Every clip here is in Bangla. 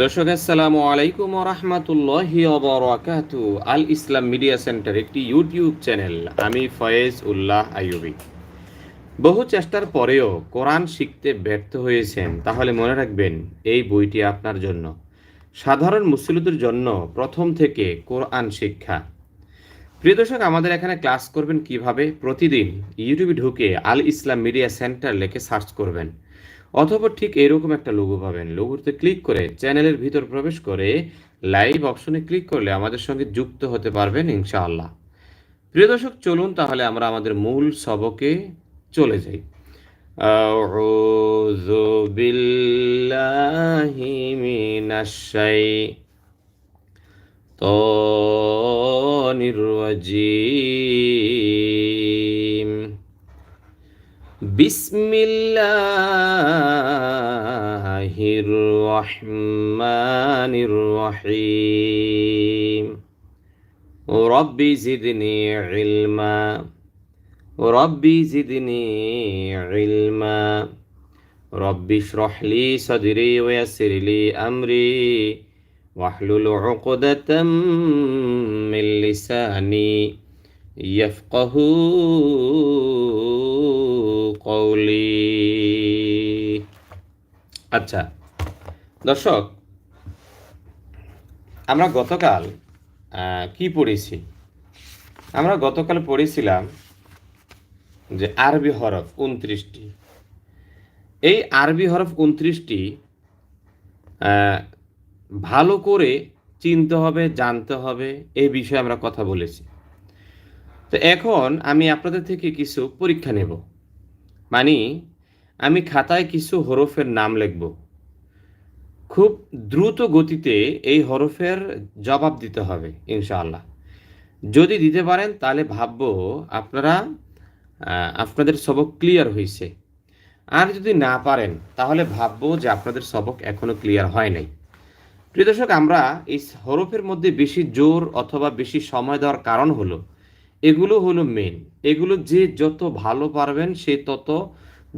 দর্শক, আসসালামু আলাইকুম রহমতুল্লাহি অবরাকাতু আল ইসলাম মিডিয়া সেন্টার একটি ইউটিউব চ্যানেল, আমি ফয়েজ উল্লাহ আইয়ুবি। বহু চেষ্টার পরেও কোরআন শিখতে ব্যর্থ হয়েছেন, তাহলে মনে রাখবেন, এই বইটি আপনার জন্য। সাধারণ মুসলিমদের জন্য প্রথম থেকে কোরআন শিক্ষা। প্রিয় দর্শক, আমাদের এখানে ক্লাস করবেন কীভাবে? প্রতিদিন ইউটিউবে ঢুকে আল ইসলাম মিডিয়া সেন্টার লিখে সার্চ করবেন। অথবা ঠিক এরকম একটা লোগো পাবেন লোগোতে ক্লিক করে চ্যানেলের ভিতর প্রবেশ করে লাইভ অপশনে ক্লিক করলে আমাদের সঙ্গে যুক্ত হতে পারবেন ইনশাআল্লাহ প্রিয় দর্শক চলুন তাহলে আমরা আমাদের মূল সবকে চলে যাই أعوذ بالله من الشيطان الرجيم بسم الله الرحمن الرحيم رب زدني علما ربي زدني علما رب اشرح لي صدري ويسر لي أمري واحلل عقدة من لساني يفقه কৌলি। আচ্ছা দর্শক, আমরা গতকাল কি পড়েছি? আমরা গতকাল পড়েছিলাম যে আরবি হরফ উনত্রিশটি। এই আরবি হরফ উনত্রিশটি ভালো করে চিনতে হবে, জানতে হবে এই বিষয়ে আমরা কথা বলেছি। তো এখন আমি আপনাদের থেকে কিছু পরীক্ষা নেব। মানে আমি খাতায় কিছু হরফের নাম লিখব। খুব দ্রুত গতিতে এই হরফের জবাব দিতে হবে, ইনশাআল্লাহ। যদি দিতে পারেন, তাহলে ভাববো আপনারা আপনাদের সবক ক্লিয়ার হয়েছে আর যদি না পারেন, তাহলে ভাববো যে আপনাদের সবক এখনও ক্লিয়ার হয় নাই। প্রিয় দর্শক, আমরা এই হরফের মধ্যে বেশি জোর অথবা বেশি সময় দেওয়ার কারণ হলো এগুলো হলো মেন এগুলো যে যত ভালো পারবেন, সে তত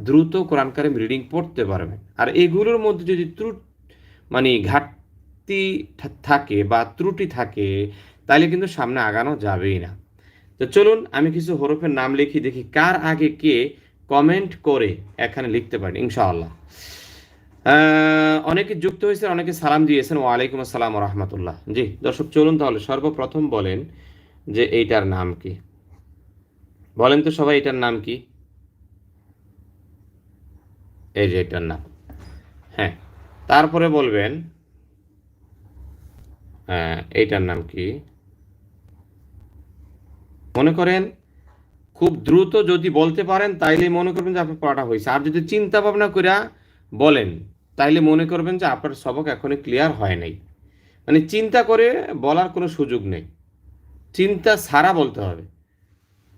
দ্রুত কোরআন কারিম রিডিং পড়তে পারবেন। আর এগুলোর মধ্যে যদি ত্রুট মানে ঘাটতি থাকে বা ত্রুটি থাকে, তাহলে কিন্তু সামনে আগানো যাবেই না। তো চলুন, আমি কিছু হরফের নাম লিখি, দেখি কার আগে কে কমেন্ট করে এখানে লিখতে পারেন, ইনশাআল্লাহ। অনেকে যুক্ত হয়েছেন, অনেকে সালাম দিয়েছেন। ওয়ালাইকুম আসসালাম রহমতুল্লাহ। জি, দর্শক, চলুন তাহলে সর্বপ্রথম বলেন যে এইটার নাম কি? বলেন তো সবাই এটার নাম কি? এই যে এটার নাম। হ্যাঁ তারপরে বলবেন হ্যাঁ এইটার নাম কি? মনে করেন, খুব দ্রুত যদি বলতে পারেন, তাইলে মনে করবেন যে আপনার পড়াটা হয়েছে। আর যদি চিন্তা ভাবনা করে বলেন, তাইলে মনে করবেন যে আপনার সবক এখনই ক্লিয়ার হয় নাই। মানে চিন্তা করে বলার কোনো সুযোগ নেই। চিন্তা সারা বলতে হবে।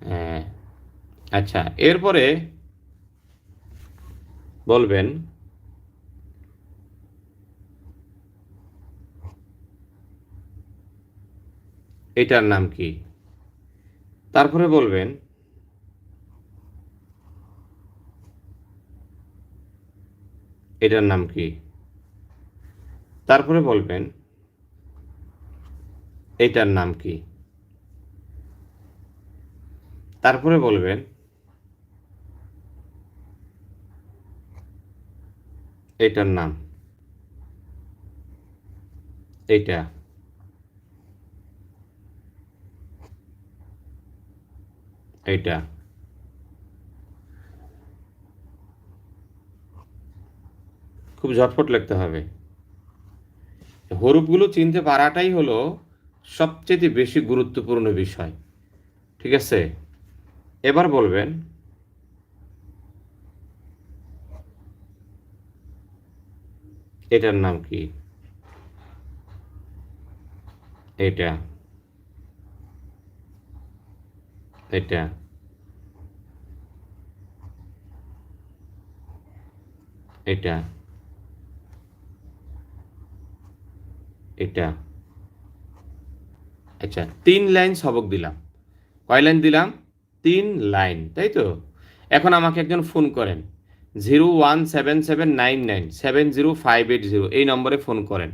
হ্যাঁ আচ্ছা এরপরে বলবেন, এটার নাম কি? তারপরে বলবেন, এটার নাম কি? তারপরে বলবেন, এটার নাম কি? তারপরে বলবেন, এটার নাম। এইটা। এইটা। খুব ঝটপট লিখতে হবে। হরুপগুলো চিনতে পারাটাই হলো সবচেয়ে বেশি গুরুত্বপূর্ণ বিষয়। ঠিক আছে? এবার বলবেন, এটার নাম কি? এটা। এটা। এটা। এটা। আচ্ছা তিন লাইন সবক দিলাম। কয় লাইন দিলাম? তিন লাইন, তাই তো? এখন আমাকে একজন ফোন করেন, zero one seven seven nine nine, seven zero five eight zero, এই নম্বরে ফোন করেন।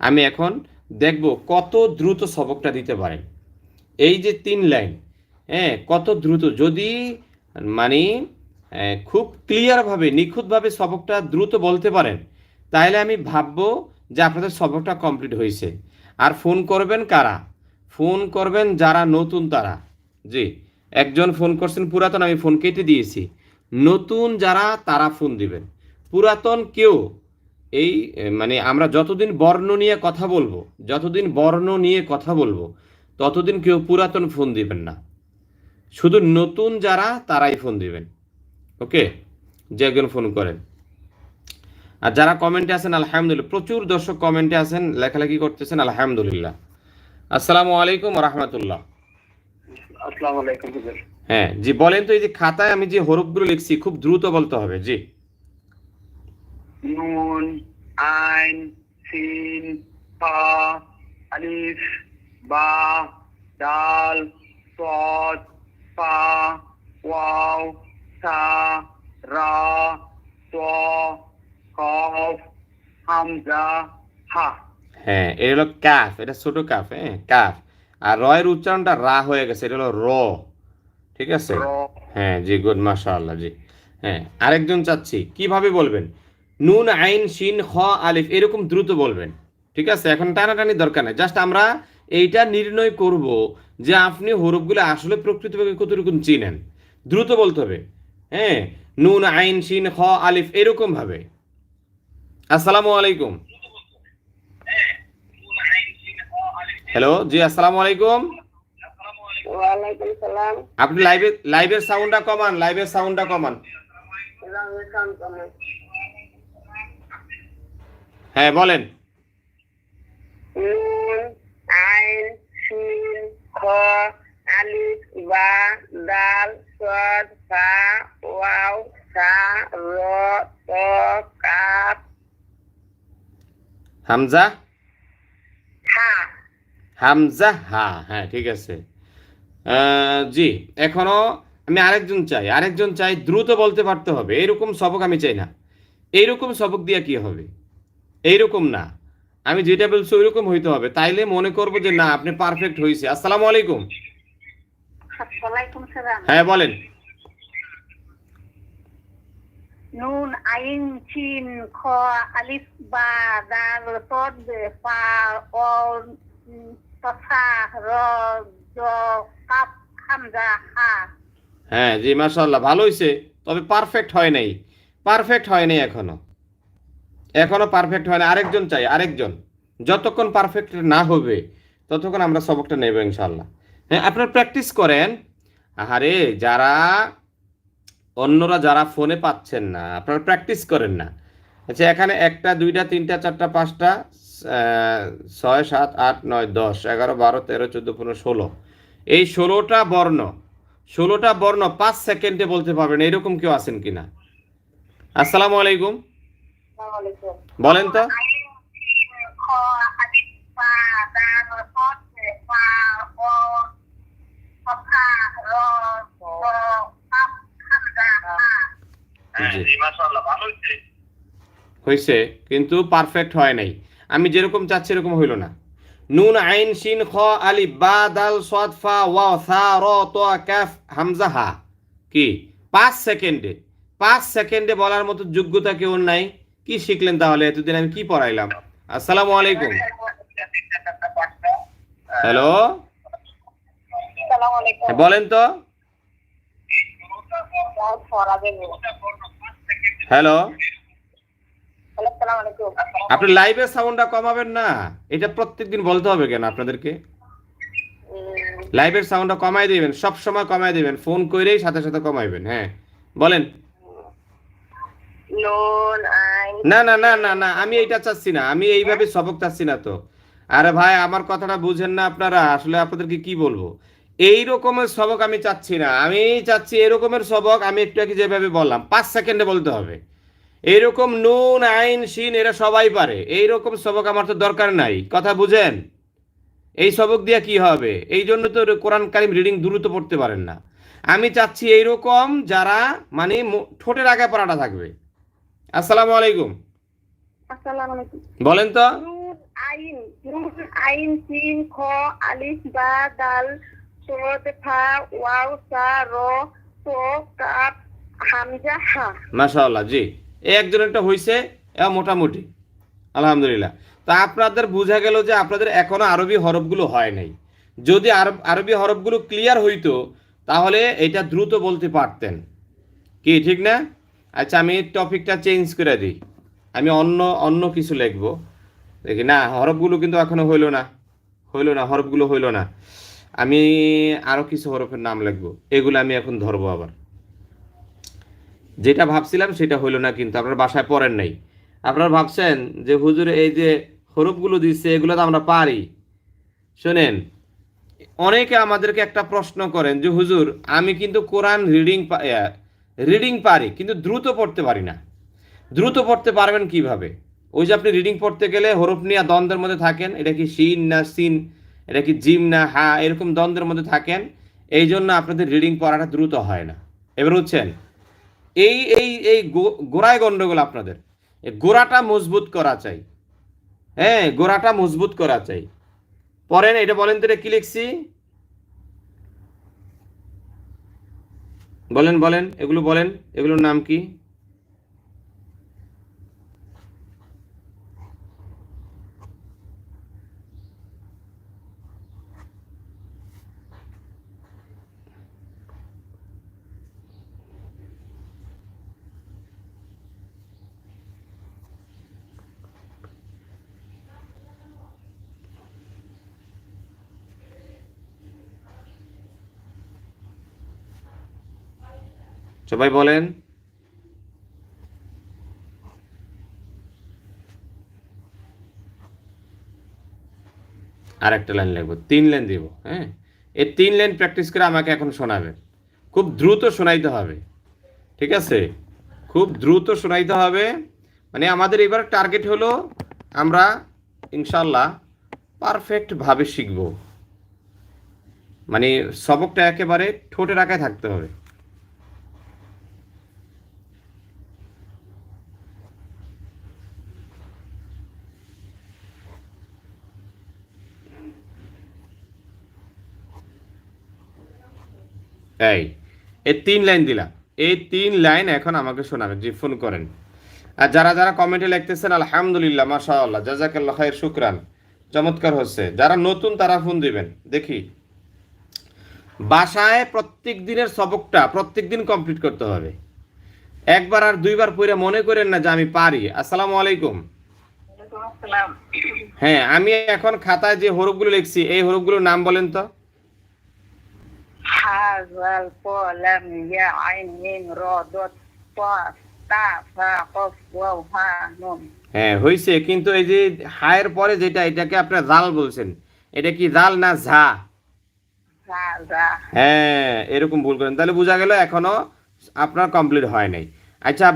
আমি এখন দেখব কত দ্রুত সবকটা দিতে পারেন। এই যে তিন লাইন হ্যাঁ কত দ্রুত, যদি মানে খুব ক্লিয়ারভাবে, নিখুঁতভাবে সবকটা দ্রুত বলতে পারেন, তাহলে আমি ভাববো যে আপনাদের সবকটা কমপ্লিট হয়েছে। আর ফোন করবেন কারা? ফোন করবেন যারা নতুন তারা, জি। একজন ফোন করছেন, পুরাতন, আমি ফোন কেটে দিয়েছি। নতুন যারা, তারা ফোন দিবেন। পুরাতন কেউ, এই মানে আমরা যতদিন বর্ণ নিয়ে কথা বলব, যতদিন বর্ণ নিয়ে কথা বলব, ততদিন কেউ পুরাতন ফোন দিবেন না। শুধু নতুন যারা, তারাই ফোন দিবেন। ওকে? যে একজন ফোন করেন। আর যারা কমেন্টে আছেন, আলহামদুলিল্লাহ, প্রচুর দর্শক কমেন্টে আছেন, লেখালেখি করতেছেন, আলহামদুলিল্লাহ। আসসালামু আলাইকুম রহমতুল্লাহ। আসসালামু আলাইকুম হুজুর। হ্যাঁ জি বলেন তো এই যে খাতায় আমি যে হরফগুলো লিখছি খুব দ্রুত বলতে হবে জি। নুন আইন সিন পা আলিফ বা ডাল সদ পা ওয়াও তা রা ত কফ হামজা হা। হ্যাঁ এটা হলো কাফ এটা ছোট কাফ হ্যাঁ কাফ। আর রয়ের উচ্চারণটা রা হয়ে গেছে এটা হলো র। ঠিক আছে? হ্যাঁ জি গুড মাশাআল্লাহ জি। হ্যাঁ আরেকজন চাচ্ছি কীভাবে বলবেন? নুন আইন শিন খ আলিফ এরকম দ্রুত বলবেন। ঠিক আছে? এখন টানাটানি দরকার নেই। জাস্ট আমরা এইটা নির্ণয় করব যে আপনি হরফগুলো আসলে প্রকৃতভাবে কতটুকু চিনেন। দ্রুত বলতে হবে। হ্যাঁ? নুন আইন শিন খ আলিফ এরকম ভাবে। আসসালামু আলাইকুম। হ্যালো জি আসসালামু আলাইকুম। ওয়ালাইকুম সালাম। আপনি লাইভে লাইভের সাউন্ডটা কমান লাইভের সাউন্ডটা কমান। হ্যাঁ বলেন। নুন আইন সিন খ আলিফ বা দাল সদ ফা ওয়াও সা র ত হামজা? হামজা হা হ্যাঁ ঠিক আছে। জি এখনও আমি আরেকজন চাই আরেকজন চাই দ্রুত বলতে পারতে হবে এইরকম সবক আমি চাই না। এইরকম সবক দিয়া কি হবে? এইরকম না। আমি যেটা বলছি ওইরকম হইতে হবে তাইলে মনে করব যে না আপনি পারফেক্ট হয়েছে আসসালামু আলাইকুম। হ্যাঁ বলেন। নুন আইন সিন খ আলিফ বা দাল সদ ফা ওয়াও হ্যাঁ জি মাশাল্লাহ ভালো হয়েছে তবে পারফেক্ট হয় নাই। পারফেক্ট হয় নাই এখনও। এখনও পারফেক্ট হয় না আরেকজন চাই, আরেকজন। যতক্ষণ পারফেক্ট না হবে, ততক্ষণ আমরা সবকটা নেব ইনশাল্লাহ হ্যাঁ আপনারা প্র্যাকটিস করেন। আরে যারা, অন্যরা যারা ফোনে পাচ্ছেন না, আপনারা প্র্যাকটিস করেন না। আচ্ছা এখানে একটা, দুইটা, তিনটা, চারটা, পাঁচটা ছয় সাত আট নয় দশ এগারো বারো তেরো চোদ্দ পনেরো ষোলো। এই ষোলোটা বর্ণ ষোলোটা বর্ণ পাঁচ সেকেন্ডে বলতে পারবেন এরকম কেউ আছেন কিনা? আসসালামু আলাইকুম। বলেন তো। খ আলিফ বা দাল সদ ফা ওয়াও তথা র জ। কাপ হামজা হা জি মাশাআল্লাহ ভালো হয়েছে। হয়েছে কিন্তু পারফেক্ট হয় নাই। আমি যেরকম চাচ্ছি এরকম হইল না। নুন আইন শিন খ আলিফ বা দাল সদ ফা ওয়া সা র ত কাফ হামজা হা। কি? পাঁচ সেকেন্ডে। পাঁচ সেকেন্ডে বলার মতো যোগ্যতা কেউ নাই। কি শিখলেন তাহলে? এতদিন আমি কি পড়াইলাম? আসসালামু আলাইকুম। হ্যালো? হ্যাঁ, বলেন তো। হ্যালো? আপনি লাইভের সাউন্ডটা কমাবেন না। এটা প্রত্যেকদিন বলতে হবে কেন আপনাদেরকে? লাইভের সাউন্ডটা কমাই দিবেন সব সময় কমাই দিবেন ফোন করেই সাথে সাথে কমাইবেন হ্যাঁ। বলেন। না না না না না আমি এইটা চাচ্ছি না আমি এইভাবে সবক চাচ্ছি না তো। আরে ভাই আমার কথাটা বুঝেন না আপনারা আসলে আপনাদেরকে কি বলব? এই রকমের সবক আমি চাচ্ছি না আমি চাচ্ছি এরকমের সবক আমি একটু আগে যেভাবে বললাম পাঁচ সেকেন্ডে বলতে হবে। এইরকম নুন আইন শিন এরা সবাই পারে। এইরকম সবক আমার তো দরকার নাই। কথা বুঝেন? এই সবক দিয়ে কি হবে? এই জন্য তো কোরআন কারিম রিডিং দ্রুত পড়তে পারেন না। আমি চাচ্ছি এইরকম যারা মানে ঠোঁটের আগে পড়াটা থাকবে। আসসালামু আলাইকুম। আসসালামু বলেন তো। আইন। আইন সিন খ আলিফ বা দাল ফা ওয়াও সা র ত কাপ হামজা হা। মাশাআল্লাহ জি। এই একজন একটা হয়েছে মোটামুটি। আলহামদুলিল্লাহ। তা আপনাদের বোঝা গেল যে আপনাদের এখনও আরবি হরফগুলো হয় নাই। যদি আরব আরবি হরফগুলো ক্লিয়ার হইতো, তাহলে এটা দ্রুত বলতে পারতেন। কি, ঠিক না? আচ্ছা আমি টপিকটা চেঞ্জ করে দিই। আমি অন্য অন্য কিছু লিখব। দেখি, না, হরফগুলো কিন্তু এখনও হইল না। হইল না, হরফগুলো হইল না। আমি আরও কিছু হরফের নাম লিখব। এগুলো আমি এখন ধরবো আবার। যেটা ভাবছিলাম সেটা হইল না কিন্তু আপনারা বাসায় পড়েন নাই। আপনারা ভাবছেন যে হুজুর এই যে হরফগুলো দিচ্ছে, এগুলো তো আমরা পারি। শোনেন, অনেকে আমাদেরকে একটা প্রশ্ন করেন যে, হুজুর, আমি কিন্তু কোরআন রিডিং রিডিং পারি, কিন্তু দ্রুত পড়তে পারি না। দ্রুত পড়তে পারবেন কীভাবে? ওই যে আপনি রিডিং পড়তে গেলে হরফ নিয়ে দ্বন্দ্বের মধ্যে থাকেন, এটা কি শিন না সিন, এটা কি জিম না হা, এরকম দ্বন্দ্বের মধ্যে থাকেন এই জন্য আপনাদের রিডিং পড়াটা দ্রুত হয় না। এবার হচ্ছেন এই এই এই গোড়ায় গন্ডগোল আপনাদের। গোড়াটা মজবুত করা চাই। হ্যাঁ গোড়াটা মজবুত করা চাই। পরেন, এটা বলেন তো কি লিখছি? বলেন বলেন, এগুলো বলেন, এগুলোর নাম কি? সবাই বলেন। আর একটা লাইন লিখব, তিন লাইন দিব হ্যাঁ? এই তিন লাইন প্র্যাকটিস করে আমাকে এখন শোনাবেন। খুব দ্রুত শোনাইতে হবে, ঠিক আছে? খুব দ্রুত শোনাইতে হবে। মানে আমাদের এবার টার্গেট হলো আমরা ইনশাল্লাহ পারফেক্টভাবে শিখব। মানে সবকটা একেবারে ঠোঁটে রাখায় থাকতে হবে। এই এই তিন লাইন দিলাম এই তিন লাইন এখন আমাকে শোনাবেন জি ফোন করেন। আর যারা যারা কমেন্টে লিখতেছেন আলহামদুলিল্লাহ মাশাআল্লাহ জাজাকাল্লাহ খায়ের শুকরান চমৎকার হচ্ছে। যারা নতুন তারা ফোন দিবেন। দেখি। বাসায় প্রত্যেক দিনের সবকটা প্রত্যেক দিন কমপ্লিট করতে হবে। একবার আর দুইবার পড়ে মনে করেন না যে আমি পারি। আসসালামু আলাইকুম। আসসালাম। হ্যাঁ আমি এখন খাতায় যে হরফগুলো লিখছি এই হরফগুলোর নাম বলেন তো। কফ ওয়াও হা নুন হ্যাঁ হয়েছে কিন্তু এই যে হায়ের পরে যেটা এটাকে আপনার জাল বলছেন। এটা কি জাল না ঝা? হ্যাঁ এরকম ভুল করেন। তাহলে বোঝা গেল এখনও আপনার কমপ্লিট হয় নাই। আচ্ছা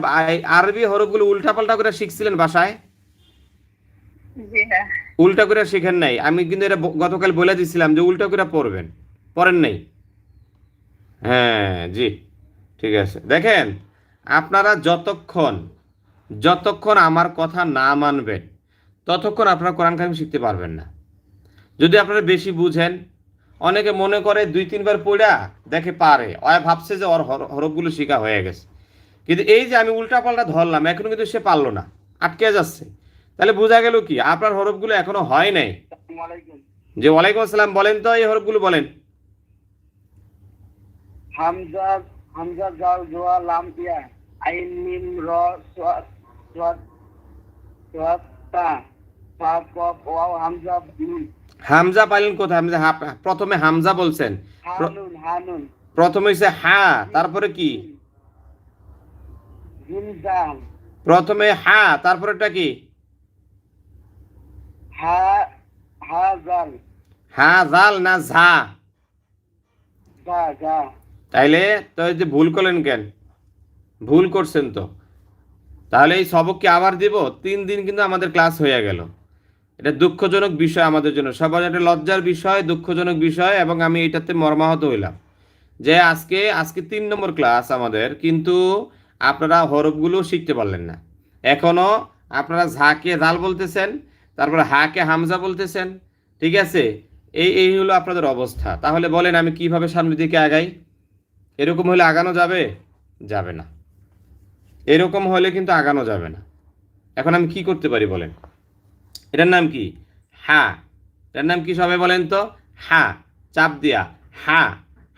আরবি হরফগুলো উল্টাপাল্টা করে শিখছিলেন বাসায়? জি উল্টা করে শিখেন নাই। আমি কিন্তু এটা গতকাল বলে দিছিলাম যে উল্টা করে পড়বেন। পড়েন নাই? হ্যাঁ জি ঠিক আছে। দেখেন আপনারা যতক্ষণ যতক্ষণ আমার কথা না মানবেন ততক্ষণ আপনারা কোরআন কারিম শিখতে পারবেন না। যদি আপনারা বেশি বুঝেন অনেকে মনে করে দুই তিনবার পড়া দেখে পারে ওয়া ভাবছে যে ওর হর- হরফগুলো শেখা হয়ে গেছে। কিন্তু এই যে আমি উল্টা পাল্টা ধরলাম এখনও কিন্তু সে পারল না আটকে যাচ্ছে। তাহলে বোঝা গেল কি আপনার হরফগুলো এখনও হয় নাই। যে ওয়ালাইকুম আসসালাম বলেন তো এই হরফগুলো বলেন। হামজা হামজা জাল জোয়া লাম ইয়া আইন মিম র সাদ সাদ সাদ তা ফা কফ ওয়াও হামজা পাইলেন কোথায়? হামজা প্রথমে হামজা বলছেন। প্রথমে হচ্ছে হা তারপরে কি? প্রথমে হা তারপরেটা কি? হা হা জাল। হা জাল না ঝা। তাইলে তো যে ভুল করলেন কেন? ভুল করছেন তো। তাহলে এই সবককে আবার দিব, তিন দিন কিন্তু আমাদের ক্লাস হয়ে গেল। এটা দুঃখজনক বিষয় আমাদের জন্য। সবার একটা লজ্জার বিষয়, দুঃখজনক বিষয়, এবং আমি এটাতে মর্মাহত হইলাম। যে আজকে আজকে তিন নম্বর ক্লাস আমাদের, কিন্তু আপনারা হরফগুলো শিখতে পারলেন না। এখনও আপনারা ঝাকে জাল বলতেছেন, তারপরে হাকে হামজা বলতেছেন, ঠিক আছে? এই এই হলো আপনাদের অবস্থা। তাহলে বলেন আমি কীভাবে সামনের দিকে আগাই? এরকম হলে আগানো যাবে? যাবে না। এরকম হলে কিন্তু আগানো যাবে না। এখন আমি কি করতে পারি বলেন? এটার নাম কি? হা। এটার নাম কি সবাই বলেন তো? হা। চাপ দিয়া। হা।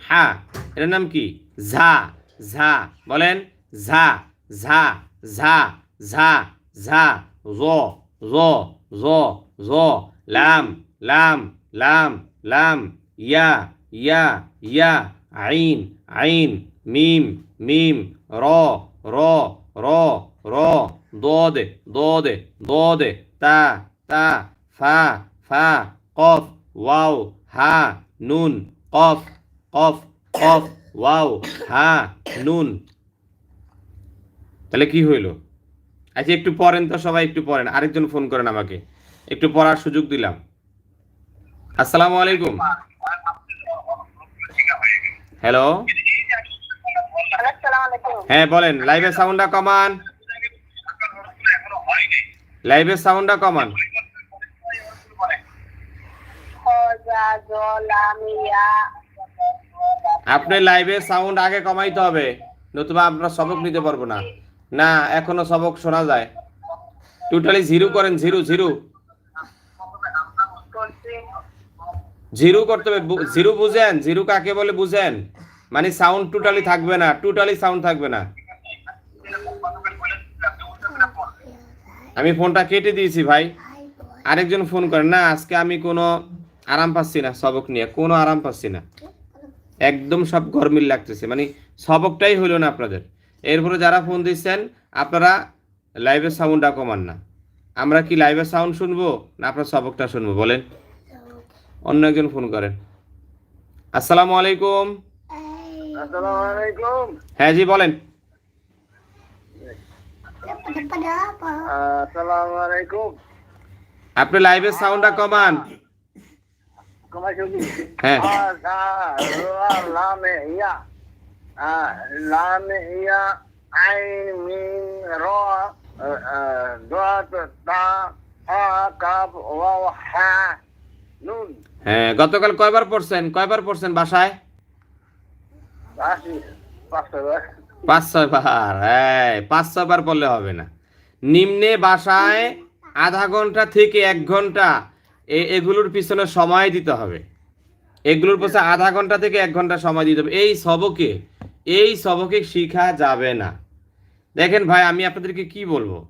হা। এটার নাম কি? ঝা। ঝা। বলেন? ঝা। ঝা। ঝা। ঝা। ঝা। জ জ জ জ লাম। লাম। লাম। লাম। ইয়া। ইয়া। ইয়া। আইন আইন, মিম মিম, র র র র, দোদে দোদে দোদে, তা তা, ফা ফা, কফ, ওয়াও, হা, নুন, কফ কফ কফ, ওয়াও, হা, নুন। তাহলে কি হইল? আচ্ছা একটু পড়েন তো সবাই, একটু পড়েন। আরেকজন ফোন করেন আমাকে। একটু পড়ার সুযোগ দিলাম। আসসালামু আলাইকুম। হ্যালো হ্যাঁ বলেন লাইভের সাউন্ডটা কমান। লাইভের সাউন্ডটা কমান। আপনি লাইভে সাউন্ড আগে কমাইতে হবে, নতুবা আমরা সবক নিতে পারব না। না, এখনও সবক শোনা যায়। টোটালি জিরো করেন জিরো জিরো করছি জিরো করতে হবে জিরো বুঝেন, জিরো কাকে বলে বুঝেন? মানে সাউন্ড টোটালি থাকবে না টোটালি সাউন্ড থাকবে না। আমি ফোনটা কেটে দিয়েছি ভাই। আরেকজন ফোন করেন না, আজকে আমি কোনো আরাম পাচ্ছি না সবক নিয়ে, কোনো আরাম পাচ্ছি না। একদম সব গরমিল লাগতেছে মানে সবকটাই হইল না আপনাদের। এরপরে যারা ফোন দিচ্ছেন, আপনারা লাইভের সাউন্ডটা কমান না। আমরা কি লাইভের সাউন্ড শুনব, না আপনার সবকটা শুনব, বলেন। অন্য একজন ফোন করেন। আসসালামু আলাইকুম। আলাইকুম। হ্যাঁ জি বলেন। আপনি লাইভের সাউন্ডটা কমান। হ্যাঁ। র হ্যাঁ গতকাল কয়বার পড়ছেন? কয়বার পড়ছেন বাসায়? পাঁচ ছয় বার হ্যাঁ পাঁচ ছয় বার পড়লে হবে না। নিম্নে বাসায় আধা ঘণ্টা থেকে এক ঘণ্টা এ- এগুলোর পিছনে সময় দিতে হবে। এগুলোর পিছনে আধা ঘণ্টা থেকে এক ঘণ্টা সময় দিতে হবে। এই সবকে এই সবকে শিখা যাবে না। দেখেন ভাই আমি আপনাদেরকে কি বলব?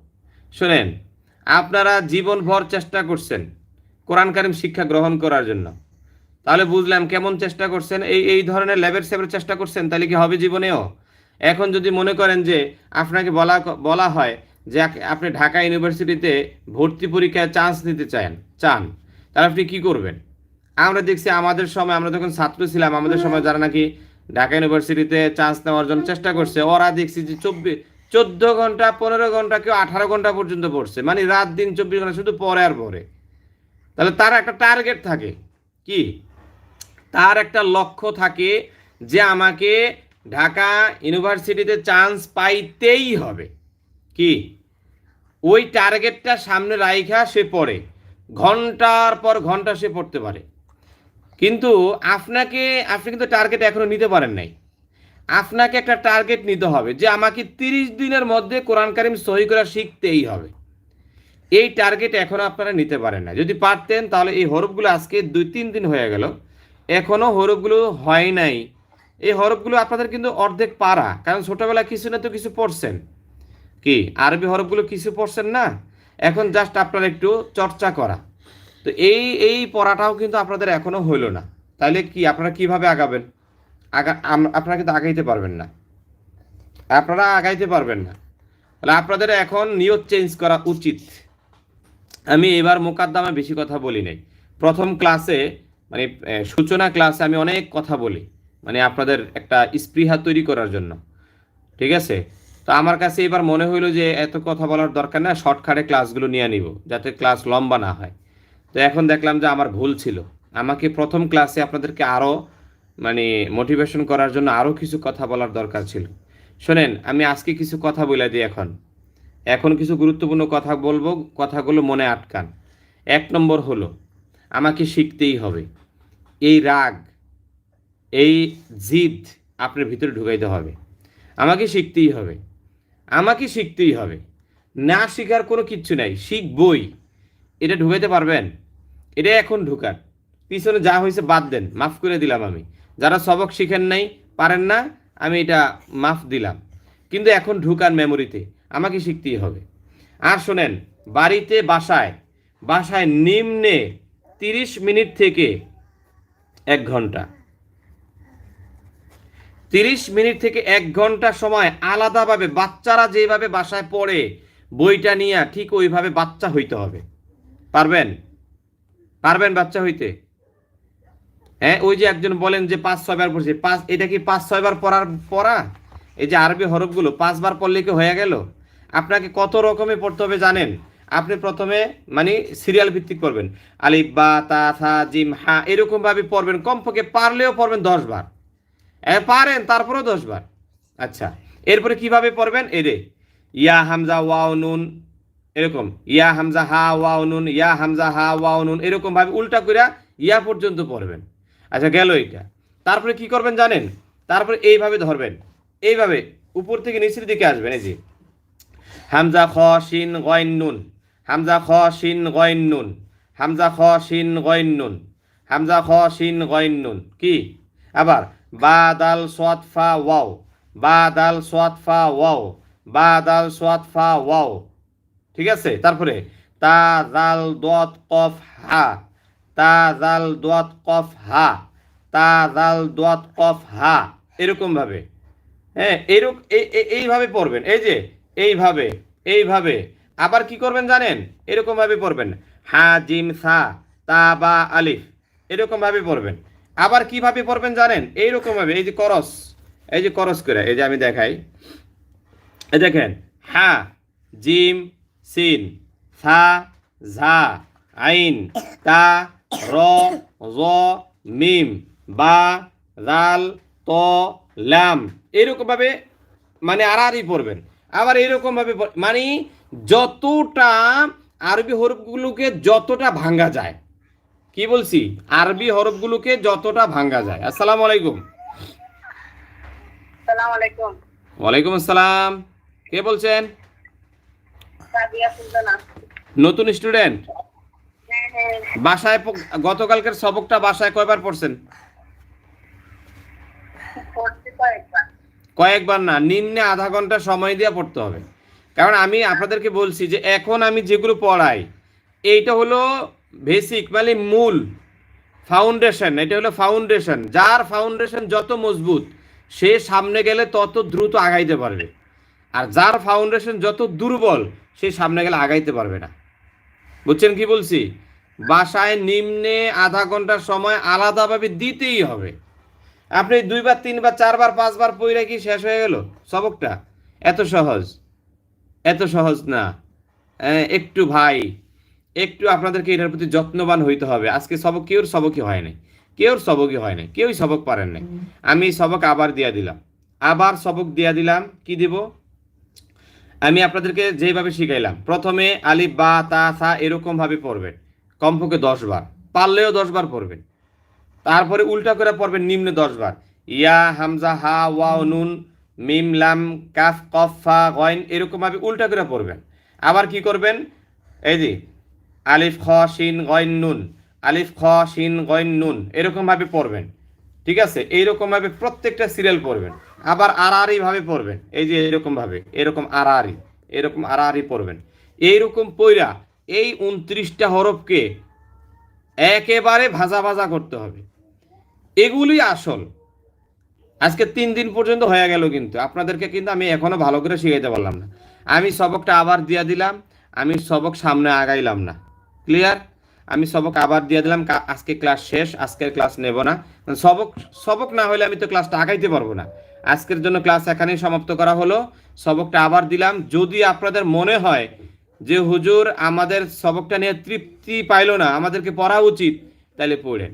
শোনেন আপনারা জীবনভর চেষ্টা করছেন। কোরআন কারিম শিক্ষা গ্রহণ করার জন্য। তাহলে বুঝলাম কেমন চেষ্টা করছেন? এই এই ধরনের ল্যাবের সেভেল চেষ্টা করছেন, তাহলে কি হবে জীবনেও? এখন যদি মনে করেন যে আপনাকে বলা বলা হয় যে আপনি ঢাকা ইউনিভার্সিটিতে ভর্তি পরীক্ষায় চান্স নিতে চান চান, তাহলে আপনি কি করবেন? আমরা দেখছি আমাদের সময়, আমরা যখন ছাত্র ছিলাম, আমাদের সময় যারা নাকি ঢাকা ইউনিভার্সিটিতে চান্স নেওয়ার জন্য চেষ্টা করছে, ওরা দেখছি যে চব্বিশ চোদ্দ ঘণ্টা, পনেরো ঘণ্টা, কেউ আঠারো ঘণ্টা পর্যন্ত পড়ছে। মানে রাত দিন চব্বিশ ঘণ্টা, শুধু পরে আর পরে। তাহলে তার একটা টার্গেট থাকে। কি? তার একটা লক্ষ্য থাকে যে আমাকে ঢাকা ইউনিভার্সিটিতে চান্স পাইতেই হবে। কি? ওই টার্গেটটা সামনে রাইখা সে পড়ে। ঘণ্টার পর ঘণ্টা সে পড়তে পারে। কিন্তু আপনাকে, আপনি কিন্তু টার্গেট এখনও নিতে পারেন নাই। আপনাকে একটা টার্গেট নিতে হবে যে আমাকে তিরিশ দিনের মধ্যে কোরআন কারিম সহি করা শিখতেই হবে। এই টার্গেট এখনও আপনারা নিতে পারেন না। যদি পারতেন, তাহলে এই হরফগুলো আজকে দুই, তিন দিন হয়ে গেল। এখনও হরফগুলো হয় নাই। এই হরফগুলো আপনাদের কিন্তু অর্ধেক পারা কারণ ছোটবেলা কিছু না তো কিছু পড়ছেন। কি, আরবি হরফগুলো কিছু পড়ছেন না? এখন জাস্ট আপনারা একটু চর্চা করা। তো এই এই পড়াটাও কিন্তু আপনাদের এখনও হইল না। তাহলে কি, আপনারা কীভাবে আগাবেন? আগা আপনারা কিন্তু আগাইতে পারবেন না। আপনারা আগাইতে পারবেন না। তাহলে আপনাদের এখন নিয়ত চেঞ্জ করা উচিত। আমি এবার মোকাদ্দমে বেশি কথা বলি নাই। প্রথম ক্লাসে মানে সূচনা ক্লাসে আমি অনেক কথা বলি মানে আপনাদের একটা স্পৃহা তৈরি করার জন্য। ঠিক আছে? তো আমার কাছে এবার মনে হইল যে, এত কথা বলার দরকার না শর্টকাটে ক্লাসগুলো নিয়ে নিব, যাতে ক্লাস লম্বা না হয়। তো এখন দেখলাম যে, আমার ভুল ছিল। আমাকে প্রথম ক্লাসে আপনাদেরকে আরও মানে মোটিভেশন করার জন্য আরও কিছু কথা বলার দরকার ছিল। শোনেন, আমি আজকে কিছু কথা বলে দিই এখন। এখন কিছু গুরুত্বপূর্ণ কথা বলব, কথাগুলো মনে আটকান। এক নম্বর হলো, আমাকে শিখতেই হবে। এই রাগ, এই জিদ আপনার ভিতরে ঢুকাইতে হবে। আমাকে শিখতেই হবে। আমাকে শিখতেই হবে। না শেখার কোনো কিচ্ছু নাই, শিখবই। এটা ঢুকাইতে পারবেন? এটা এখন ঢুকান। পিছনে যা হয়েছে বাদ দেন, মাফ করে দিলাম আমি। যারা সবক শিখেন নাই, পারেন না, আমি এটা মাফ দিলাম। কিন্তু এখন ঢুকান মেমোরিতে আমাকে শিখতেই হবে। আর শোনেন, বাড়িতে বাসায় বাসায় নিম্নে তিরিশ মিনিট থেকে এক ঘণ্টা। তিরিশ মিনিট থেকে এক ঘণ্টা সময় আলাদাভাবে বাচ্চারা যেভাবে বাসায় পড়ে, বইটা নিয়ে ঠিক ওইভাবে বাচ্চা হইতে হবে। পারবেন? পারবেন বাচ্চা হইতে? হ্যাঁ ওই যে একজন বলেন যে পাঁচ, ছয়বার পড়ছে। পাঁচ, এটা কি পাঁচ, ছয়বার পড়ার, পড়া? এই যে আরবি হরফগুলো, পাঁচবার পড়লে কি হয়ে গেল? আপনাকে কত রকমে পড়তে হবে জানেন? আপনি প্রথমে মানে সিরিয়াল ভিত্তিক পড়বেন। আলিফ, বা, তা, থা, জিম, হা এরকমভাবে পড়বেন। কমপক্ষে পারলেও পড়বেন দশ বার। পারেন, তারপরেও দশ বার। আচ্ছা এরপরে কীভাবে পড়বেন? এরে ইয়া, হামজা, ওয়াও, নুন, এরকম। ইয়া, হামজা, হা, ওয়াও, নুন, ইয়া, হামজা, হা, ওয়াও, নুন, এরকমভাবে উল্টা কইরা ইয়া পর্যন্ত পড়বেন। আচ্ছা গেল এটা তারপরে কি করবেন জানেন? তারপরে এইভাবে ধরবেন। এইভাবে উপর থেকে নিচের দিকে আসবেন, এই যে। হামজা খ শিন গয়ন নুন হামজা খ শিন গয়ন নুন হামজা খ শিন গয়ন নুন হামজা খ শিন গয়ন নুন কি? আবার বা দাল সোয়াত ফা ওয়াও বা দাল সোয়াত ফা ওয়াও বা দাল সোয়াত ফা ওয়াও। ঠিক আছে? তারপরে তা জাল দোয়াত কফ হা তা জাল দোয়াত কফ হা তা জাল দোয়াত কফ হা, এরকম ভাবে। হ্যাঁ এরকম এইভাবে পড়বেন। এই যে এইভাবে এইভাবে। আবার কি করবেন জানেন? এরকম ভাবে পড়বেন। হা, জিম, সা, তা, বা, আলিফ। এরকম ভাবে পড়বেন। আবার কীভাবে পড়বেন জানেন? এইরকম ভাবে এই যে করস, এই যে করস করে, এই যে আমি দেখাই। এই দেখেন, হা, জিম, সিন, সা, ঝা, আইন, তা, র, জ, মিম, বা, জাল, ত লাম এরকম ভাবে মানে আড়াআড়ি পড়বেন। আবার এরকম ভাবে মানে যতটা আরবি হরফগুলোকে যতটা ভাঙ্গা যায়। কি বলছি? আরবি হরফগুলোকে যতটা ভাঙ্গা যায়। আসসালামু আলাইকুম। ওয়ালাইকুম আসসালাম। কে বলছেন? নতুন স্টুডেন্ট? হ্যাঁ হ্যাঁ। বাসায় গতকালকের সবকটা বাসায় কয়বার পড়ছেন পড়তে কয়েকবার না, নিম্নে আধা ঘণ্টা সময় দিয়ে পড়তে হবে। কারণ আমি আপনাদেরকে বলছি যে এখন আমি যেগুলো পড়াই, এইটা হলো বেসিক মানে মূল ফাউন্ডেশন এটা হলো ফাউন্ডেশন যার ফাউন্ডেশন যত মজবুত, সে সামনে গেলে তত দ্রুত আগাইতে পারবে। আর যার ফাউন্ডেশন যত দুর্বল, সে সামনে গেলে আগাইতে পারবে না। বুঝছেন কি বলছি? বাসায় নিম্নে আধা ঘণ্টার সময় আলাদাভাবে দিতেই হবে। আপনি দুইবার তিনবার চারবার পাঁচবার পইরা কি শেষ হয়ে গেল? সবকটা? এত সহজ। এত সহজ না। একটু ভাই একটু আপনাদেরকে এটার প্রতি যত্নবান হইতে হবে। আজকে সবক কেউর সবকই হয় নাই। কেউর সবকই হয় নাই। কেউই সবক পারেন নাই। আমি সবক আবার দিয়া দিলাম। আবার সবক দিয়া দিলাম। কি দিব? আমি আপনাদেরকে যেভাবে শিখাইলাম প্রথমে আলিফ বা তা সা এরকম ভাবে পড়বেন। কমপক্ষে দশ বার। পারলেও দশ বার পড়বেন। তারপরে উল্টা করে পড়বেন নিম্নে দশ বার। ইয়া, হামজা, হা, ওয়াও, নুন, মিম, লাম, কাফ, কফ, ফা, গয়ন এরকম ভাবে উল্টা করে পড়বেন। আবার কি করবেন? এই যে, আলিফ, খ, শিন, গয়ন, নুন। আলিফ, খ, শিন, গয়ন, নুন এরকম ভাবে পড়বেন। ঠিক আছে? এইরকম ভাবে প্রত্যেকটা সিরিয়াল পড়বেন। আবার আড়াআড়ি ভাবে পড়বেন। এই যে এরকম ভাবে এরকম আড়াআড়ি এরকম আড়াআড়ি পড়বেন। এইরকম পইরা এই উনত্রিশটা হরফকে একেবারে ভাজা ভাজা করতে হবে। এগুলি আসল। আজকে তিন দিন পর্যন্ত হয়ে গেল কিন্তু। আপনাদেরকে কিন্তু আমি এখনও ভালো করে শিখাইতে পারলাম না। আমি সবকটা আবার দিয়া দিলাম, আমি সবক সামনে আগাইলাম না। ক্লিয়ার আমি সবক আবার দিয়ে দিলাম আজকে ক্লাস শেষ, আজকের ক্লাস নেব না। সবক সবক না হলে আমি তো ক্লাসটা আগাইতে পারব না। আজকের জন্য ক্লাস এখানেই সমাপ্ত করা হলো। সবকটা আবার দিলাম। যদি আপনাদের মনে হয় যে হুজুর আমাদের সবকটা নিয়ে তৃপ্তি পাইলো না, আমাদেরকে পড়া উচিত, তাহলে পড়েন।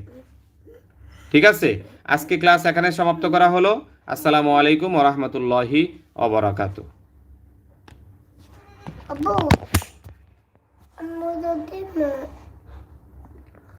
ঠিক আছে? আজকে ক্লাস এখানে সমাপ্ত করা হলো। আসসালামু আলাইকুম ওরহমতুল্লাহি অবরাকাত